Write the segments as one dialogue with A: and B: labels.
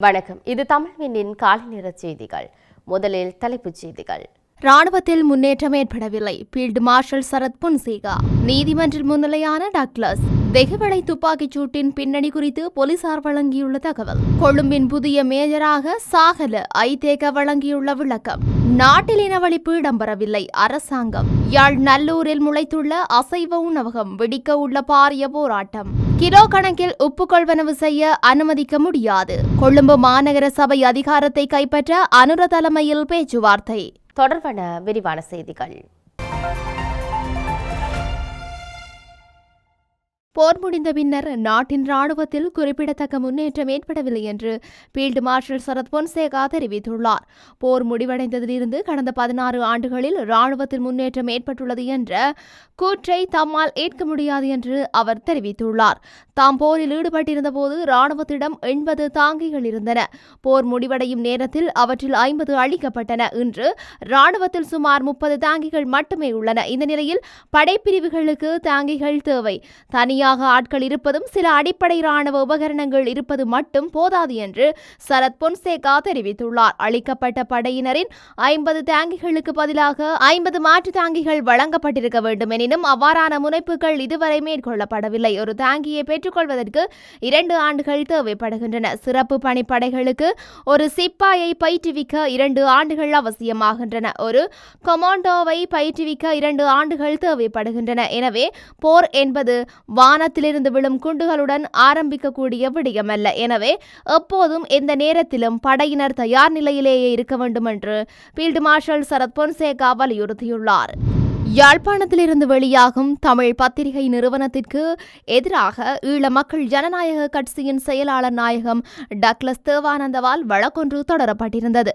A: வணக்கம். இது தமிழ்வினின் காலை நேர செய்திகள். முதலில் தலைப்புச் செய்திகள்.
B: ராணுவத்தில் முன்னேற்றம் ஏற்படவில்லை. பீல்டு மார்ஷல் சரத் பொன்சேகா நீதிமன்றில் முன்னிலையான டக்ளஸ் வெகுவடை துப்பாக்கிச் சூட்டின் பின்னணி குறித்து போலீசார் வழங்கியுள்ள தகவல். கொழும்பின் புதிய மேஜராக சாகல ஐதேக வழங்கியுள்ள விளக்கம். நாட்டில் இனவழிப்பு இடம்பெறவில்லை. அரசாங்கம் யாழ் நல்லூரில் முளைத்துள்ள அசைவ உணவகம் வெடிக்க உள்ள பாரிய போராட்டம். கிலோ கணக்கில் உப்பு கொள்வனவு செய்ய அனுமதிக்க முடியாது. கொழும்பு மாநகர சபை அதிகாரத்தை கைப்பற்ற அனுர தலைமையில் பேச்சுவார்த்தை.
A: தொடர்பான விரிவான செய்திகள்.
B: போர் முடிந்த பின்னர் நாட்டின் ராணுவத்தில் குறிப்பிடத்தக்க முன்னேற்றம் ஏற்படவில்லை என்று பீல்டு மார்ஷல் சரத் பொன்சேகா தெரிவித்துள்ளார். போர் முடிவடைந்ததிலிருந்து கடந்த பதினாறு ஆண்டுகளில் ராணுவத்தில் முன்னேற்றம் ஏற்பட்டுள்ளது என்ற கூற்றை தம்மால் ஏற்க முடியாது என்று அவர் தெரிவித்துள்ளார். தாம் போரில் ஈடுபட்டிருந்த போது ராணுவத்திடம் எண்பது தாங்கிகள் இருந்தன. போர் முடிவடையும் நேரத்தில் அவற்றில் ஐம்பது அழிக்கப்பட்டன. இன்று ராணுவத்தில் சுமார் முப்பது தாங்கிகள் மட்டுமே உள்ளன. இந்த நிலையில் படைப்பிரிவுகளுக்கு தாங்கிகள் தேவை. தனியாக ஆட்கள் இருப்பதும் சில அடிப்படை ராணுவ உபகரணங்கள் இருப்பது மட்டும் போதாது என்று சரத் பொன்சேகா தெரிவித்துள்ளார். அளிக்கப்பட்ட படையினரின் ஐம்பது தாங்கிகளுக்கு பதிலாக ஐம்பது மாற்று தாங்கிகள் வழங்கப்பட்டிருக்க வேண்டும் எனினும் அவ்வாறான முனைப்புகள் இதுவரை மேற்கொள்ளப்படவில்லை. ஒரு தாங்கியை பெற்றுக்கொள்வதற்கு இரண்டு ஆண்டுகள் தேவைப்படுகின்றன. சிறப்பு பணிப்படைகளுக்கு ஒரு சிப்பாயை பயிற்றுவிக்க இரண்டு ஆண்டுகள் அவசியமாகின்றன. ஒரு கொமாண்டோவை பயிற்றுவிக்க இரண்டு ஆண்டுகள் தேவைப்படுகின்றன. எனவே போர் என்பது வானத்திலிருந்து விழும் குண்டுகளுடன் ஆரம்பிக்கக்கூடிய விடயமல்ல. எனவே எப்போதும் எந்த நேரத்திலும் படையினர் தயார் நிலையிலேயே இருக்க வேண்டும் என்று பீல்டு மார்ஷல் சரத் பொன்சேகா வலியுறுத்தியுள்ளார். யாழ்ப்பாணத்திலிருந்து வெளியாகும் தமிழ் பத்திரிகை நிறுவனத்திற்கு எதிராக ஈழ மக்கள் ஜனநாயக கட்சியின் செயலாளர் நாயகம் டக்ளஸ் தேவானந்தவால் வழக்கொன்று தொடரப்பட்டிருந்தது.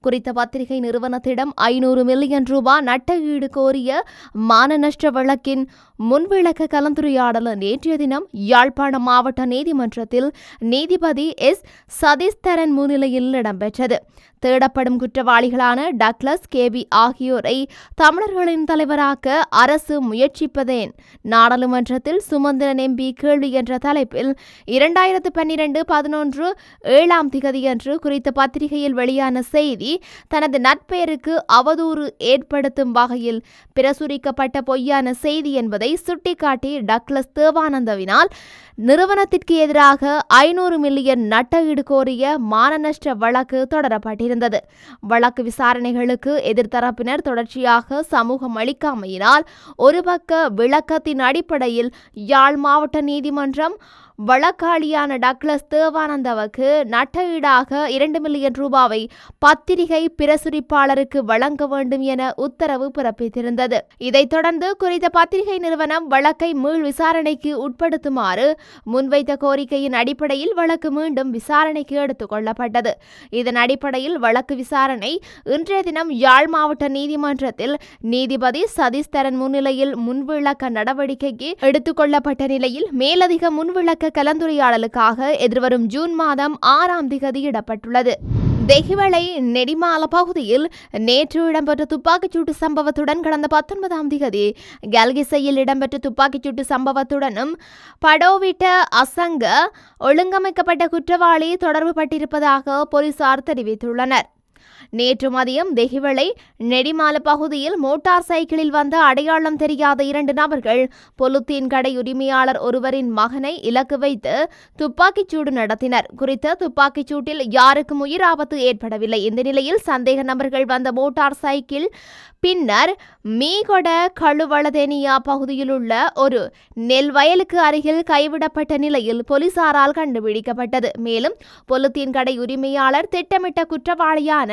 B: குறித்த பத்திரிகை நிறுவனத்திடம் ஐநூறு மில்லியன் ரூபாய் நட்ட ஈடு கோரிய மான நஷ்ட வழக்கின் முன்விளக்க கலந்துரையாடல் நேற்றைய தினம் யாழ்ப்பாணம் மாவட்ட நீதிமன்றத்தில் நீதிபதி எஸ் சதீஸ்தரன் முன்னிலையில் இடம்பெற்றது. தேடப்படும் குற்றவாளிகளான டக்ளஸ் கேபி ஆகியோரை தமிழர்களின் தலைவராக்க அரசு முயற்சிப்பதேன். நாடாளுமன்றத்தில் சுமந்திரன் எம்பி கேள்வி என்ற தலைப்பில் இரண்டாயிரத்து பன்னிரண்டு பதினொன்று ஏழாம் திகதியன்று குறித்த பத்திரிகையில் வெளியான செய்தி தனது நட்பெயருக்கு அவதூறு ஏற்படுத்தும் வகையில் பிரசுரிக்கப்பட்ட பொய்யான செய்தி என்பதை சுட்டிக்காட்டி டக்ளஸ் தேவானந்தவினால் நிறுவனத்திற்கு எதிராக ஐநூறு மில்லியன் நட்டஈடு கோரிய மானநஷ்ட வழக்கு இருந்தது. வழக்கு விசாரணைகளுக்கு எதிர்த்தரப்பினர் தொடர்ச்சியாக சமூகம் அளிக்காமையினால் ஒரு பக்க விளக்கத்தின் அடிப்படையில் யாழ் மாவட்ட நீதிமன்றம் வழக்காளியான டக்ளஸ் தேவானந்தவுக்கு நட்டஈடாக இரண்டு மில்லியன் ரூபாவை பத்திரிகை பிரசுரிப்பாளருக்கு வழங்க வேண்டும் என உத்தரவு பிறப்பித்திருந்தது. இதைத் தொடர்ந்து குறித்த பத்திரிகை நிறுவனம் வழக்கை மீள் விசாரணைக்கு உட்படுத்துமாறு முன்வைத்த கோரிக்கையின் அடிப்படையில் வழக்கு மீண்டும் விசாரணைக்கு எடுத்துக் கொள்ளப்பட்டது. இதன் அடிப்படையில் வழக்கு விசாரணை இன்றைய தினம் யாழ் மாவட்ட நீதிமன்றத்தில் நீதிபதி சதீஸ்தரன் முன்னிலையில் முன்விளக்க நடவடிக்கைக்கு எடுத்துக் கொள்ளப்பட்ட நிலையில் மேலதிக முன்விளக்க கலந்துரையாடலுக்காக எதிர்வரும் ஜூன் மாதம் ஆறாம் திகதி இடப்பட்டுள்ளது தெஹிவளை நெடிமால பகுதியில் நேற்று இடம்பெற்ற துப்பாக்கிச்சூட்டு சம்பவத்துடன் கடந்த பத்தொன்பதாம் திகதி கல்கிசையில் இடம்பெற்ற துப்பாக்கிச்சூட்டு சம்பவத்துடனும் படோவிட்ட அசங்க ஒழுங்கமைக்கப்பட்ட குற்றவாளி தொடர்பு பட்டிருப்பதாக போலீசார் தெரிவித்துள்ளனர். நேற்று மதியம் தெஹிவளை நெடிமால பகுதியில் மோட்டார் சைக்கிளில் வந்த அடையாளம் தெரியாத இரண்டு நபர்கள் பொலுத்தீன் கடை உரிமையாளர் ஒருவரின் மகனை இலக்கு வைத்து துப்பாக்கிச்சூடு நடத்தினர். குறித்த துப்பாக்கிச்சூட்டில் யாருக்கும் உயிர் ஆபத்து ஏற்படவில்லை. இந்த நிலையில் சந்தேக நபர்கள் வந்த மோட்டார் சைக்கிள் பின்னர் மீகொட கழுவளதேனியா பகுதியில் உள்ள ஒரு நெல் வயலுக்கு அருகில் கைவிடப்பட்ட நிலையில் போலீசாரால் கண்டுபிடிக்கப்பட்டது. மேலும் பொலுத்தீன் கடை உரிமையாளர் திட்டமிட்ட குற்றவாளியான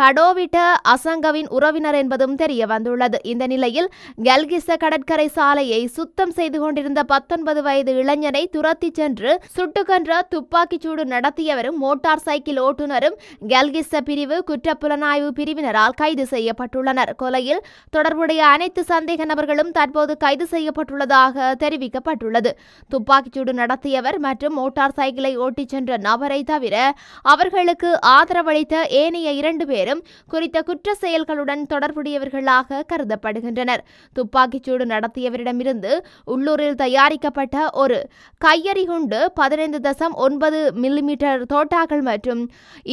B: படோவிட்ட அசங்கவின் உறவினர் என்பதும் தெரிய வந்துள்ளது இந்த நிலையில் கல்கிச கடற்கரை சாலையை சுத்தம் செய்து கொண்டிருந்த பத்தொன்பது வயது இளைஞனை துரத்தி சென்று சுட்டுக்கொன்ற துப்பாக்கிச்சூடு நடத்தியவரும் மோட்டார் சைக்கிள் ஓட்டுநரும் கல்கிச பிரிவு குற்றப்புலனாய்வு பிரிவினரால் கைது செய்யப்பட்டுள்ளனர். கொலையில் தொடர்புடைய அனைத்து சந்தேக நபர்களும் தற்போது கைது செய்யப்பட்டுள்ளதாக தெரிவிக்கப்பட்டுள்ளது. துப்பாக்கிச்சூடு நடத்தியவர் மற்றும் மோட்டார் சைக்கிளை ஓட்டிச் சென்ற நபரை தவிர அவர்களுக்கு ஆதரவளித்த ஏனைய இரண்டு பேரும் குறித்த குற்ற செயல்களுடன் தொடர்புடையவர்களாக கருதப்படுகின்றனர். துப்பாக்கிச்சூடு நடத்தியவரிடமிருந்து உள்ளூரில் தயாரிக்கப்பட்ட ஒரு கையறிகுண்டு பதினைந்து தசம் ஒன்பது மில்லிமீட்டர் தோட்டாக்கள் மற்றும்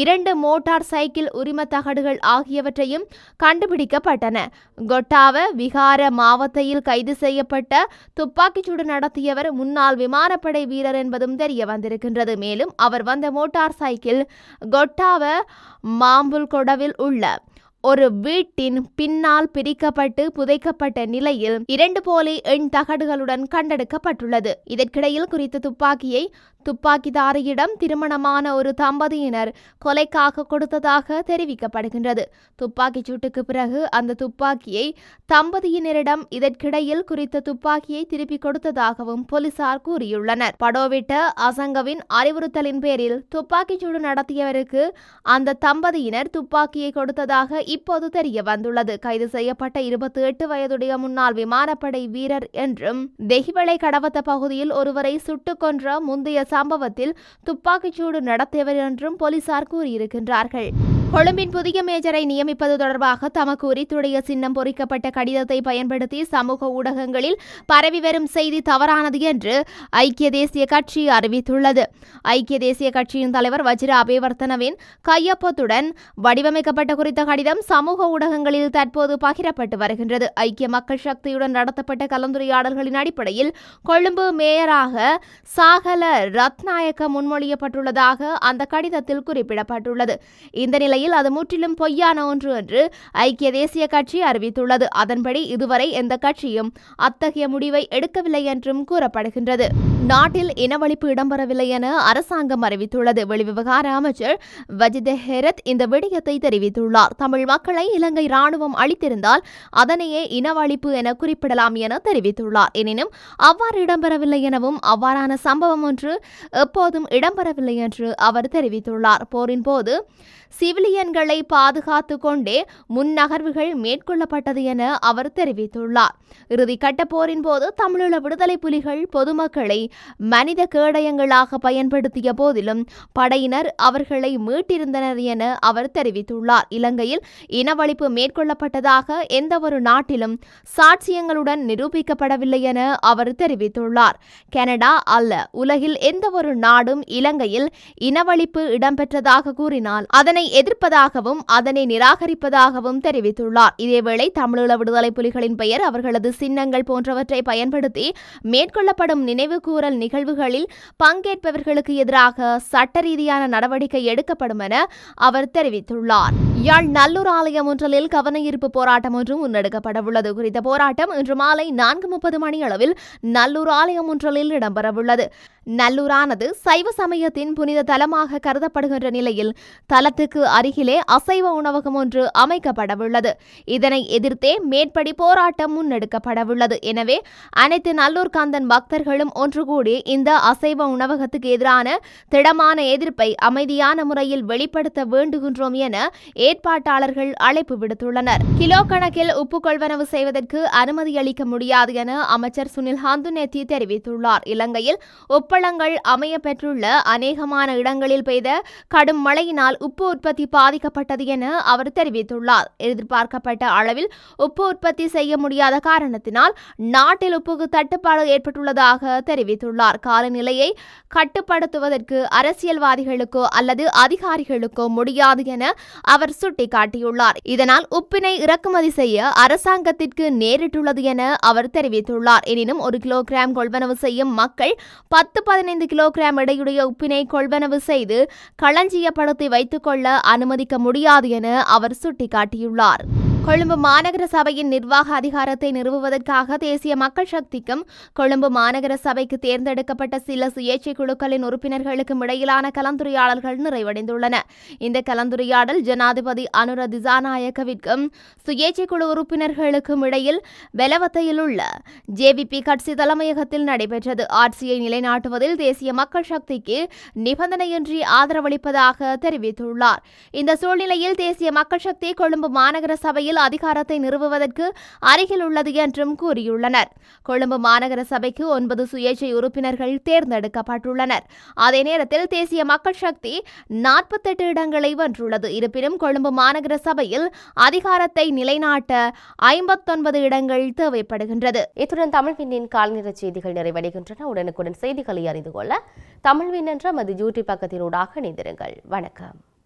B: இரண்டு மோட்டார் சைக்கிள் உரிமத்தகடுகள் ஆகியவற்றையும் கண்டுபிடிக்கப்பட்டன. கொட்டாவ விகார மாவத்தையில் கைது செய்யப்பட்ட துப்பாக்கிச்சூடு நடத்தியவர் முன்னாள் விமானப்படை வீரர் என்பதும் தெரிய வந்திருக்கின்றது மேலும் அவர் வந்த மோட்டார் சைக்கிள் கொட்டாவ மாம்புல்கொடவில் உள்ள ஒரு வீட்டின் பின்னால் பிரிக்கப்பட்டு புதைக்கப்பட்ட நிலையில் இரண்டு போலி எண் தகடுகளுடன் கண்டெடுக்கப்பட்டுள்ளது. இதற்கிடையில் குறித்த துப்பாக்கியை துப்பாக்கிதாரியிடம் திருமணமான ஒரு தம்பதியினர் கொலைக்காக கொடுத்ததாக தெரிவிக்கப்படுகின்றது. துப்பாக்கிச் சூட்டுக்கு பிறகு அந்த துப்பாக்கியை தம்பதியினரிடம் இதற்கிடையில் குறித்த துப்பாக்கியை திருப்பிக் கொடுத்ததாகவும் போலீசார் கூறியுள்ளனர். படோவிட்ட அசங்கவின் அறிவுறுத்தலின் பேரில் துப்பாக்கிச் சூடு நடத்தியவருக்கு அந்த தம்பதியினர் துப்பாக்கியை கொடுத்ததாக இப்போது தெரிய வந்துள்ளது கைது செய்யப்பட்ட இருபத்தி எட்டு வயதுடைய முன்னாள் விமானப்படை வீரர் என்றும் தெஹிவளை கடவத்த பகுதியில் ஒருவரை சுட்டுக் கொன்ற முந்தைய சம்பவத்தில் துப்பாக்கிச்சூடு நடத்தியவர் என்றும் போலீசார் கூறியிருக்கின்றார்கள். கொழும்பின் புதிய மேஜரை நியமிப்பது தொடர்பாக தமக்கு உரித்துடைய சின்னம் பொறிக்கப்பட்ட கடிதத்தை பயன்படுத்தி சமூக ஊடகங்களில் பரவி வரும் செய்தி தவறானது என்று ஐக்கிய தேசிய கட்சி அறிவித்துள்ளது. ஐக்கிய தேசிய கட்சியின் தலைவர் வஜிர அபேவர்த்தனவின் கையொப்பத்துடன் வடிவமைக்கப்பட்ட குறித்த கடிதம் சமூக ஊடகங்களில் தற்போது பகிரப்பட்டு வருகின்றது. ஐக்கிய மக்கள் சக்தியுடன் நடத்தப்பட்ட கலந்துரையாடல்களின் அடிப்படையில் கொழும்பு மேயராக சாகல ரத்நாயக்க முன்மொழியப்பட்டுள்ளதாக அந்த கடிதத்தில் குறிப்பிடப்பட்டுள்ளது. இந்த நிலை நிலையில் அது முற்றிலும் பொய்யான ஒன்று என்று ஐக்கிய தேசிய கட்சி அறிவித்துள்ளது. அதன்படி இதுவரை எந்த கட்சியும் அத்தகைய முடிவை எடுக்கவில்லை என்றும் கூறப்படுகின்றது. நாட்டில் இனவழிப்பு இடம்பெறவில்லை என அரசாங்கம் அறிவித்துள்ளது. வெளிவிவகார அமைச்சர் வஜித ஹெரத் இந்த விடயத்தை தெரிவித்துள்ளார். தமிழ் மக்களை இலங்கை ராணுவம் அளித்திருந்தால் அதனையே இனவழிப்பு என குறிப்பிடலாம் என தெரிவித்துள்ளார். எனினும் அவ்வாறு இடம்பெறவில்லை எனவும் அவ்வாறான சம்பவம் ஒன்று எப்போதும் இடம்பெறவில்லை என்று அவர் தெரிவித்துள்ளார். போரின் போது சிவிலி சிவிலியன்களை பாதுகாத்து கொண்டே முன்னகர்வுகள் மேற்கொள்ளப்பட்டது என அவர் தெரிவித்துள்ளார். இறுதிக்கட்ட போரின் போது தமிழீழ விடுதலை புலிகள் பொதுமக்களை மனித கேடயங்களாக பயன்படுத்திய போதிலும் படையினர் அவர்களை மீட்டிருந்தனர் என அவர் தெரிவித்துள்ளார். இலங்கையில் இனவழிப்பு மேற்கொள்ளப்பட்டதாக எந்தவொரு நாட்டிலும் சாட்சியங்களுடன் நிரூபிக்கப்படவில்லை என அவர் தெரிவித்துள்ளார். கனடா அல்ல உலகில் எந்தவொரு நாடும் இலங்கையில் இனவழிப்பு இடம்பெற்றதாக கூறினால் அதனை எதிர்ப்பு எதிர்ப்பதாகவும் அதனை நிராகரிப்பதாகவும் தெரிவித்துள்ளார். இதேவேளை தமிழீழ விடுதலை புலிகளின் பெயர் அவர்களது சின்னங்கள் போன்றவற்றை பயன்படுத்தி மேற்கொள்ளப்படும் நினைவுகூரல் நிகழ்வுகளில் பங்கேற்பவர்களுக்கு எதிராக சட்ட ரீதியான நடவடிக்கை எடுக்கப்படும் என அவர் தெரிவித்துள்ளார். யாழ் நல்லூர் ஆலயம் ஒன்றில் கவனஈர்ப்பு போராட்டம் ஒன்றும் முன்னெடுக்கப்படவுள்ளது. குறித்த போராட்டம் இன்று மாலை நான்கு முப்பது மணி அளவில் நல்லூர் ஆலயம் ஒன்றில் இடம்பெறவுள்ளது. நல்லூரானது சைவ சமயத்தின் புனித தலமாக கருதப்படுகின்ற நிலையில் தலத்துக்கு அருகிலே அசைவ உணவகம் ஒன்று அமைக்கப்படவுள்ளது. இதனை எதிர்த்தே மேற்படி போராட்டம் முன்னெடுக்கப்படவுள்ளது. எனவே அனைத்து நல்லூர் காந்தன் பக்தர்களும் ஒன்று கூடி இந்த அசைவ உணவகத்துக்கு எதிரான திடமான எதிர்ப்பை அமைதியான முறையில் வெளிப்படுத்த வேண்டுகின்றோம் என ஏற்பாட்டாளர்கள் அழைப்பு விடுத்துள்ளனர். கிலோ கணக்கில் உப்பு கொள்வனவு செய்வதற்கு அனுமதி அளிக்க முடியாது என அமைச்சர் சுனில் ஹந்துனேத்தி தெரிவித்துள்ளார். இலங்கையில் உப்பளங்கள் அமைய பெற்றுள்ள அநேகமான இடங்களில் பெய்த கடும் மழையினால் உப்பு உற்பத்தி பாதிக்கப்பட்டது என அவர் தெரிவித்துள்ளார். எதிர்பார்க்கப்பட்ட அளவில் உப்பு உற்பத்தி செய்ய முடியாத காரணத்தினால் நாட்டில் உப்புக்கு தட்டுப்பாடு ஏற்பட்டுள்ளதாக தெரிவித்துள்ளார். காலநிலையை கட்டுப்படுத்துவதற்கு அரசியல்வாதிகளுக்கோ அல்லது அதிகாரிகளுக்கோ முடியாது என அவர் சுட்டிக்காட்டியுள்ளார். இதனால் உப்பினை இறக்குமதி செய்ய அரசாங்கத்திற்கு நேரிட்டுள்ளது என அவர் தெரிவித்துள்ளார். எனினும் ஒரு கிலோகிராம் கொள்வனவு செய்யும் மக்கள் பத்து பதினைந்து கிலோகிராம் எடையுடைய உப்பினை கொள்வனவு செய்து களஞ்சியப்படுத்தி வைத்துக்கொள்ள அனுமதிக்க முடியாது என அவர் சுட்டிக்காட்டியுள்ளார். கொழும்பு மாநகர சபையின் நிர்வாக அதிகாரத்தை நிறுவுவதற்காக தேசிய மக்கள் சக்திக்கும் கொழும்பு மாநகர சபைக்கு தேர்ந்தெடுக்கப்பட்ட சில சுயேட்சை குழுக்களின் உறுப்பினர்களுக்கும் இடையிலான கலந்துரையாடல்கள் நிறைவடைந்துள்ளன. இந்த கலந்துரையாடல் ஜனாதிபதி அனுர திசாநாயக்கவிற்கும் சுயேட்சை குழு உறுப்பினர்களுக்கும் இடையில் பெலவத்தையில் உள்ள ஜேவிபி கட்சி தலைமையகத்தில் நடைபெற்றது. ஆட்சியை நிலைநாட்டுவதில் தேசிய மக்கள் சக்திக்கு நிபந்தனையின்றி ஆதரவளிப்பதாக தெரிவித்துள்ளார். இந்த சூழ்நிலையில் தேசிய மக்கள் சக்தி கொழும்பு மாநகர சபையில் சபையில் அதிகாரத்தை நிறுவுவதற்கு அருகில் உள்ளது என்றும் கூறியுள்ளனர். கொழும்பு மாநகர சபைக்கு ஒன்பது சுயேட்சை உறுப்பினர்கள் தேர்ந்தெடுக்கப்பட்டுள்ளனர். அதே நேரத்தில் தேசிய மக்கள் சக்தி நாற்பத்தெட்டு இடங்களை வென்றுள்ளது. இருப்பினும் கொழும்பு மாநகர சபையில் அதிகாரத்தை நிலைநாட்ட ஐம்பத்தொன்பது இடங்கள் தேவைப்படுகின்றது.
A: இத்துடன் தமிழ்வின்னின் கால்நிற செய்திகள் நிறைவடைகின்றன. உடனுக்குடன் செய்திகளை அறிந்து கொள்ள தமிழ்வின் என்ற மது யூடியூப் பக்கத்தினூடாக இணைந்திருங்கள். வணக்கம்.